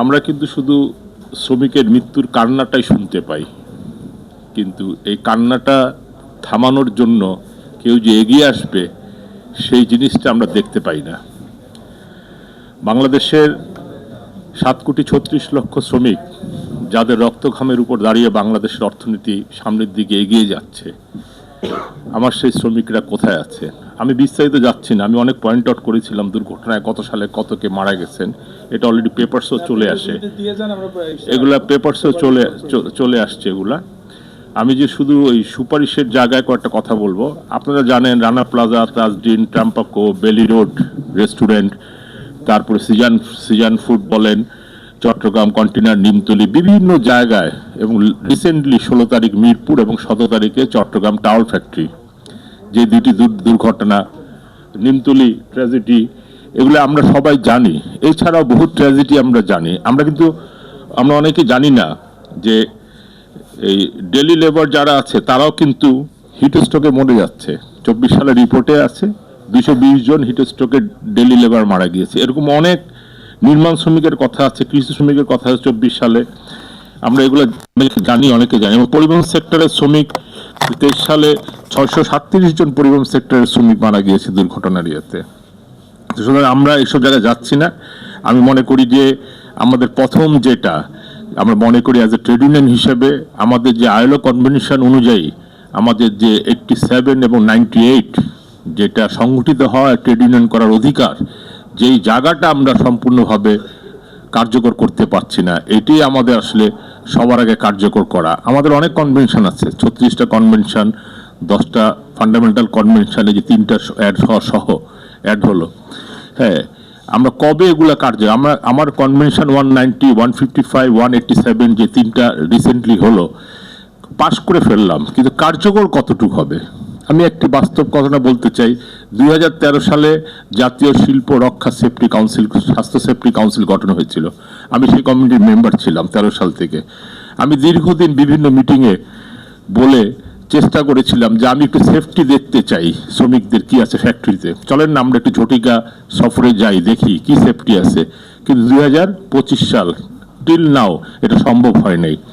আমরা কিন্তু শুধু শ্রমিকের মৃত্যুর কান্নাটাই শুনতে পাই। কিন্তু এই কান্নাটা থামানোর জন্য কেউ যে এগিয়ে আসবে, সেই জিনিসটা আমরা দেখতে পাই না। বাংলাদেশের সাত কোটি ছত্রিশ লক্ষ শ্রমিক, যাদের রক্তঘামের উপর দাঁড়িয়ে বাংলাদেশের অর্থনীতি সামনের দিকে এগিয়ে যাচ্ছে আমার সেই শ্রমিকরা কোথায় আছে? আমি বিস্তারিত যাচ্ছি না। আমি অনেক পয়েন্ট আউট করেছিলাম দুর্ঘটনায়, কত সালে কত কে মারা গেছেন। এটা অলরেডি পেপারসও চলে আসে। এগুলা পেপারসেও চলে চলে আসছে এগুলা। আমি যে শুধু ওই সুপারিশের জায়গায় কয়েকটা কথা বলব। আপনারা জানেন Rana plaza Tazreen Tampaco, Bailey road restaurant, তারপরে সিজান সিজান ফুড বলেন চট্টগ্রাম কন্টেনার নিমতলি বিভিন্ন জায়গায় এবং রিসেন্টলি ষোলো তারিখ মিরপুর এবং সতেরো তারিখে চট্টগ্রাম টাওয়ার ফ্যাক্টরি। যে দুটি দুর- দুর্ঘটনা, নিমতলি ট্র্যাজেডি এগুলো আমরা সবাই জানি। এছাড়াও বহু ট্র্যাজেডি আমরা জানি। আমরা কিন্তু, আমরা অনেকে জানি না যে এই ডেলি লেবার যারা আছে, তারাও কিন্তু হিটস্ট্রোকে মরে যাচ্ছে। চব্বিশ সালের রিপোর্টে আছে দুশো জন হিটস্ট্রোকে ডেলি লেবার মারা গিয়েছে। এরকম অনেক নির্মাণ শ্রমিকের কথা আছে, কৃষি শ্রমিকের কথা আছে চব্বিশ সালে। আমরা এগুলো জানি, অনেকে জানি। এবং পরিবহন সেক্টরের শ্রমিক, তেইশ সালে ছয়শো সাতত্রিশ জন পরিবহন সেক্টরের শ্রমিক মারা গিয়েছে দুর্ঘটনার ইয়েতে। সুতরাং আমরা এইসব জায়গায় যাচ্ছি না। আমি মনে করি যে আমাদের প্রথম যেটা, আমরা মনে করি অ্যাজ এ ট্রেড ইউনিয়ন হিসেবে আমাদের যে আইলো কনভেনশন অনুযায়ী আমাদের যে এইটটি সেভেন এবং নাইনটি এইট যেটা সংগঠিত হওয়া ট্রেড ইউনিয়ন করার অধিকার যেই জায়গাটা আমরা সম্পূর্ণভাবে কার্যকর করতে পারছি না, এটি আমাদের আসলে সবার আগে কার্যকর করা। আমাদের অনেক কনভেনশন আছে, ছত্রিশটা কনভেনশন দশটা ফান্ডামেন্টাল কনভেনশন যে তিনটা অ্যাড হওয়া সহ অ্যাড হলো। হ্যাঁ আমরা কবে এগুলো কার্য, আমরা, আমার convention one ninety one fifty five one eighty seven যে তিনটা রিসেন্টলি হলো পাশ করে ফেললাম, কিন্তু কার্যকর কতটুকু হবে? আমি একটি বাস্তব ঘটনা বলতে চাই। দুই হাজার তেরো সালে জাতীয় শিল্প রক্ষা সেফটি কাউন্সিল, স্বাস্থ্য সেফটি কাউন্সিল গঠন হয়েছিল। আমি সেই কমিটির মেম্বার ছিলাম তেরো সাল থেকে। আমি দীর্ঘদিন বিভিন্ন মিটিংয়ে বলে চেষ্টা করেছিলাম যে আমি একটু সেফটি দেখতে চাই, শ্রমিকদের কি আছে ফ্যাক্টরিতে চলেন না, আমরা একটু ঝটিকা সফরে যাই, দেখি কি সেফটি আছে। কিন্তু দু হাজার পঁচিশ সাল টিল নাও এটা সম্ভব হয় নাই।